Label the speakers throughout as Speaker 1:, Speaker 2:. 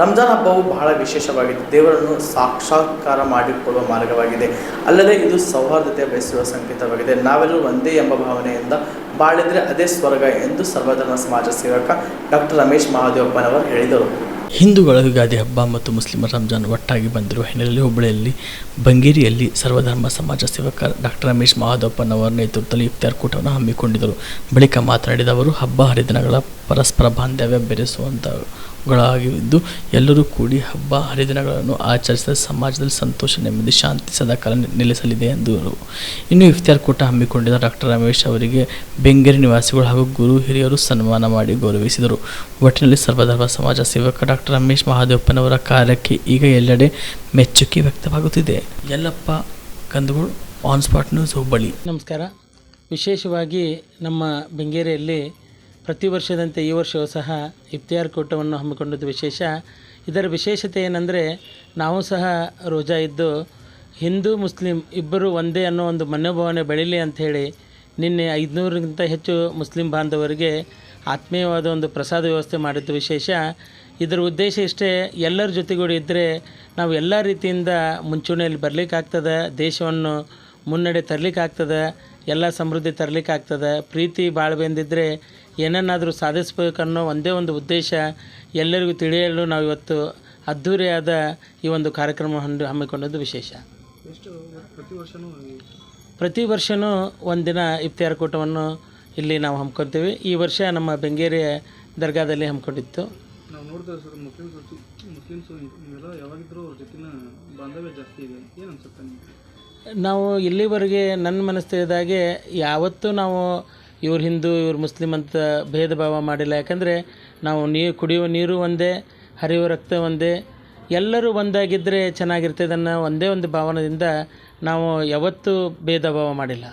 Speaker 1: ರಂಜಾನ್ ಹಬ್ಬವು ಬಹಳ ವಿಶೇಷವಾಗಿದೆ ದೇವರನ್ನು ಸಾಕ್ಷಾತ್ಕಾರ ಮಾಡಿಕೊಳ್ಳುವ ಮಾರ್ಗವಾಗಿದೆ. ಅಲ್ಲದೆ ಇದು ಸೌಹಾರ್ದತೆ ಬಯಸುವ ಸಂಕೇತವಾಗಿದೆ. ನಾವೆಲ್ಲರೂ ಒಂದೇ ಎಂಬ ಭಾವನೆಯಿಂದ ಬಾಳಿದರೆ ಅದೇ ಸ್ವರ್ಗ ಎಂದು ಸರ್ವಧರ್ಮ ಸಮಾಜ ಸೇವಕ ಡಾಕ್ಟರ್ ರಮೇಶ್ ಮಹಾದೇವಪ್ಪನವರು ಹೇಳಿದರು.
Speaker 2: ಹಿಂದೂಗಳ ಯುಗಾದಿ ಹಬ್ಬ ಮತ್ತು ಮುಸ್ಲಿಮರ ರಂಜಾನ್ ಒಟ್ಟಾಗಿ ಬಂದಿರುವ ಹಿನ್ನೆಲೆಯಲ್ಲಿ ಹುಬ್ಬಳ್ಳಿಯಲ್ಲಿ, ಬಂಗೇರಿಯಲ್ಲಿ ಸರ್ವಧರ್ಮ ಸಮಾಜ ಸೇವಕ ಡಾಕ್ಟರ್ ರಮೇಶ್ ಮಹಾದಪ್ಪನವರ ನೇತೃತ್ವದಲ್ಲಿ ಇಫ್ತಾರ್ ಕೂಟವನ್ನು ಹಮ್ಮಿಕೊಂಡಿದ್ದರು. ಬಳಿಕ ಮಾತನಾಡಿದ ಅವರು, ಹಬ್ಬ ಹರಿದಿನಗಳ ಪರಸ್ಪರ ಬಾಂಧವ್ಯ ಬೆರೆಸುವಂಥವುಗಳಾಗಿದ್ದು ಎಲ್ಲರೂ ಕೂಡಿ ಹಬ್ಬ ಹರಿದಿನಗಳನ್ನು ಆಚರಿಸಿದ ಸಮಾಜದಲ್ಲಿ ಸಂತೋಷ, ನೆಮ್ಮದಿ, ಶಾಂತಿ ಸದಾಕಾಲ ನೆಲೆಸಲಿದೆ ಎಂದರು. ಇನ್ನು ಇಫ್ತಿಯಾರ್ ಕೂಟ ಹಮ್ಮಿಕೊಂಡಿದ್ದ ಡಾಕ್ಟರ್ ರಮೇಶ್ ಅವರಿಗೆ ಬೆಂಗೇರಿ ನಿವಾಸಿಗಳು ಹಾಗೂ ಗುರು ಹಿರಿಯರು ಸನ್ಮಾನ ಮಾಡಿ ಗೌರವಿಸಿದರು. ಒಟ್ಟಿನಲ್ಲಿ ಸರ್ವಧರ್ಮ ಸಮಾಜ ಸೇವಕ ಡಾಕ್ಟರ್ ರಮೇಶ್ ಮಹಾದೇವಪ್ಪನವರ ಕಾರ್ಯಕ್ಕೆ ಈಗ ಎಲ್ಲೆಡೆ ಮೆಚ್ಚುಗೆ ವ್ಯಕ್ತವಾಗುತ್ತಿದೆ. ಯಲ್ಲಪ್ಪ ಕಂದುಗಳು ಆನ್ ಸ್ಪಾಟ್ ನ್ಯೂಸ್ ಹುಬ್ಬಳ್ಳಿ.
Speaker 3: ನಮಸ್ಕಾರ. ವಿಶೇಷವಾಗಿ ನಮ್ಮ ಬೆಂಗೇರಿಯಲ್ಲಿ ಪ್ರತಿ ವರ್ಷದಂತೆ ಈ ವರ್ಷವೂ ಸಹ ಇಫ್ತಿಯಾರ್ ಕೂಟವನ್ನು ಹಮ್ಮಿಕೊಂಡಿದ್ದು ವಿಶೇಷ. ಇದರ ವಿಶೇಷತೆ ಏನಂದರೆ, ನಾವು ಸಹ ರೋಜಾ ಇದ್ದು ಹಿಂದೂ, ಮುಸ್ಲಿಂ ಇಬ್ಬರು ಒಂದೇ ಅನ್ನೋ ಒಂದು ಮನೋಭಾವನೆ ಬೆಳೀಲಿ ಅಂಥೇಳಿ ನಿನ್ನೆ ಐದುನೂರಕ್ಕಿಂತ ಹೆಚ್ಚು ಮುಸ್ಲಿಂ ಬಾಂಧವರಿಗೆ ಆತ್ಮೀಯವಾದ ಒಂದು ಪ್ರಸಾದ ವ್ಯವಸ್ಥೆ ಮಾಡಿದ್ದು ವಿಶೇಷ. ಇದರ ಉದ್ದೇಶ ಇಷ್ಟೇ, ಎಲ್ಲರ ಜೊತೆಗೂಡಿ ಇದ್ದರೆ ನಾವು ಎಲ್ಲ ರೀತಿಯಿಂದ ಮುಂಚೂಣಿಯಲ್ಲಿ ಬರಲಿಕ್ಕಾಗ್ತದೆ, ದೇಶವನ್ನು ಮುನ್ನಡೆ ತರಲಿಕ್ಕಾಗ್ತದೆ, ಎಲ್ಲ ಸಮೃದ್ಧಿ ತರಲಿಕ್ಕಾಗ್ತದೆ, ಪ್ರೀತಿ ಬಾಳ್ಬೆಂದಿದ್ದರೆ ಏನನ್ನಾದರೂ ಸಾಧಿಸಬೇಕನ್ನೋ ಒಂದೇ ಒಂದು ಉದ್ದೇಶ ಎಲ್ಲರಿಗೂ ತಿಳಿಯಲು ನಾವು ಇವತ್ತು ಅದ್ಧೂರಿಯಾದ ಈ ಒಂದು ಕಾರ್ಯಕ್ರಮ ಹಮ್ಮಿ ಹಮ್ಮಿಕೊಂಡದ್ದು ವಿಶೇಷ. ಪ್ರತಿ ವರ್ಷವೂ ಒಂದಿನ ಇಫ್ತಿಯಾರ್ ಕೂಟವನ್ನು ಇಲ್ಲಿ ನಾವು ಹಮ್ಮಿಕೊತೀವಿ ಈ ವರ್ಷ ನಮ್ಮ ಬೆಂಗೇರಿಯ ದರ್ಗಾದಲ್ಲಿ ಹಮ್ಮಿಕೊಂಡಿತ್ತು.
Speaker 4: ನಾವು ನೋಡ್ತೇವೆ ಸರ್ ಮುಸ್ಲಿಮ್ಸ್ ಮುಸ್ಲಿಮ್ಸು ಇವೆಲ್ಲ ಯಾವಾಗಿದ್ದರೂ ಅವ್ರ ಜೊತೆನ ಬಾಂಧವ್ಯ ಜಾಸ್ತಿ ಇದೆ. ಏನು ಅನ್ಸುತ್ತೆ
Speaker 3: ನಾವು ಇಲ್ಲಿವರೆಗೆ ನನ್ನ ಮನಸ್ಸಿದ್ದಾಗೆ ಯಾವತ್ತೂ ನಾವು ಇವ್ರು ಹಿಂದೂ, ಇವ್ರು ಮುಸ್ಲಿಂ ಅಂತ ಭೇದ ಭಾವ ಮಾಡಿಲ್ಲ. ಯಾಕಂದರೆ ನಾವು ನೀರು ಕುಡಿಯುವ ನೀರು ಒಂದೇ, ಹರಿಯುವ ರಕ್ತ ಒಂದೇ, ಎಲ್ಲರೂ ಒಂದಾಗಿದ್ದರೆ ಚೆನ್ನಾಗಿರ್ತದೆ ಅನ್ನೋ ಒಂದೇ ಒಂದು ಭಾವನದಿಂದ ನಾವು ಯಾವತ್ತೂ ಭೇದ ಭಾವ ಮಾಡಿಲ್ಲ.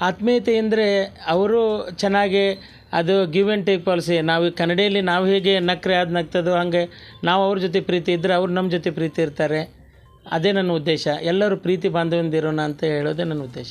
Speaker 3: ಆತ್ಮೀಯತೆ ಅಂದರೆ ಅವರು ಚೆನ್ನಾಗಿ ಅದು ಗಿವ್ ಆ್ಯಂಡ್ ಟೇಕ್ ಪಾಲಿಸಿ ನಾವು ಕನ್ನಡಿಯಲ್ಲಿ ನಾವು ಹೇಗೆ ನಕ್ರೆ ಅದು ನಗ್ತದೋ ಹಾಗೆ ನಾವು ಅವ್ರ ಜೊತೆ ಪ್ರೀತಿ ಇದ್ದರೆ ಅವ್ರು ನಮ್ಮ ಜೊತೆ ಪ್ರೀತಿ ಇರ್ತಾರೆ. ಅದೇ ನನ್ನ ಉದ್ದೇಶ. ಎಲ್ಲರೂ ಪ್ರೀತಿ ಬಾಂಧವ್ಯದಿಂದ ಇರೋಣ ಅಂತ ಹೇಳೋದೇ ನನ್ನ ಉದ್ದೇಶ.